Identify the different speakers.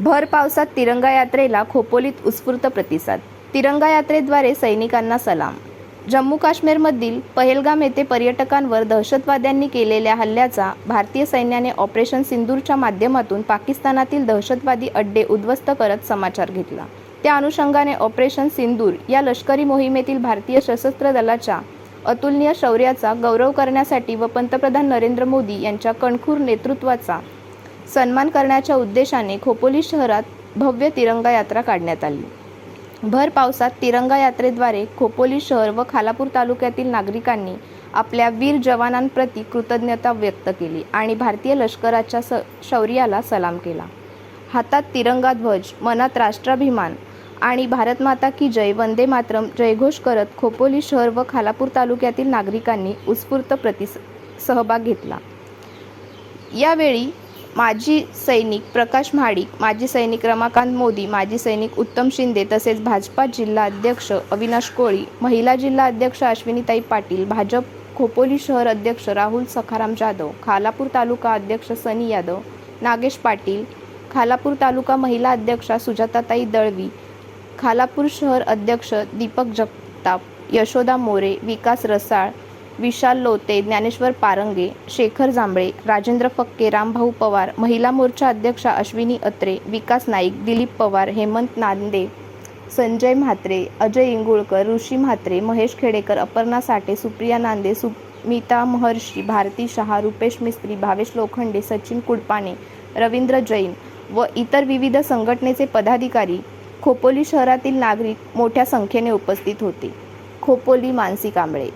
Speaker 1: भर पावसात तिरंगा यात्रेला खोपोलीत उत्स्फूर्त प्रतिसाद. तिरंगा यात्रेद्वारे सैनिकांना सलाम. जम्मू काश्मीरमधील पहेलगाम येथे पर्यटकांवर दहशतवाद्यांनी केलेल्या हल्ल्याचा भारतीय सैन्याने ऑपरेशन सिंदूरच्या माध्यमातून पाकिस्तानातील दहशतवादी अड्डे उद्ध्वस्त करत समाचार घेतला. त्या अनुषंगाने ऑपरेशन सिंदूर या लष्करी मोहिमेतील भारतीय सशस्त्र दलाच्या अतुलनीय शौर्याचा गौरव करण्यासाठी व पंतप्रधान नरेंद्र मोदी यांच्या कणखूर नेतृत्वाचा सन्मान करण्याच्या उद्देशाने खोपोली शहरात भव्य तिरंगा यात्रा काढण्यात आली. भर पावसात तिरंगा यात्रेद्वारे खोपोली शहर व खालापूर तालुक्यातील नागरिकांनी आपल्या वीर जवानांप्रती कृतज्ञता व्यक्त केली आणि भारतीय लष्कराच्या स शौर्याला सलाम केला. हातात तिरंगा ध्वज मनात राष्ट्राभिमान आणि भारतमाता की जय वंदे मातरम जयघोष करत खोपोली शहर व खालापूर तालुक्यातील नागरिकांनी उत्स्फूर्त प्रतिस सहभाग घेतला. यावेळी माजी सैनिक प्रकाश महाडिक माजी सैनिक रमाकांत मोदी माजी सैनिक उत्तम शिंदे तसेच भाजपा जिल्हा अध्यक्ष अविनाश कोळी महिला जिल्हा अध्यक्ष अश्विनीताई पाटील भाजप खोपोली शहर अध्यक्ष राहुल सखाराम जाधव खालापूर तालुका अध्यक्ष सनी यादव नागेश पाटील खालापूर तालुका महिला अध्यक्षा सुजाताताई दळवी खालापूर शहर अध्यक्ष दीपक जगताप यशोदा मोरे विकास रसाळ विशाल लोते ज्ञानेश्वर पारंगे शेखर जांभळे राजेंद्र फक्के रामभाऊ पवार महिला मोर्चा अध्यक्षा अश्विनी अत्रे विकास नाईक दिलीप पवार हेमंत नांदे संजय म्हात्रे अजय इंगुळकर ऋषी म्हात्रे महेश खेडेकर अपर्णा साठे सुप्रिया नांदे सुमिता महर्षी भारती शहा रुपेश मिस्त्री भावेश लोखंडे सचिन कुडपाणे रवींद्र जैन व इतर विविध संघटनेचे पदाधिकारी खोपोली शहरातील नागरिक मोठ्या संख्येने उपस्थित होते. खोपोली मानसी कांबळे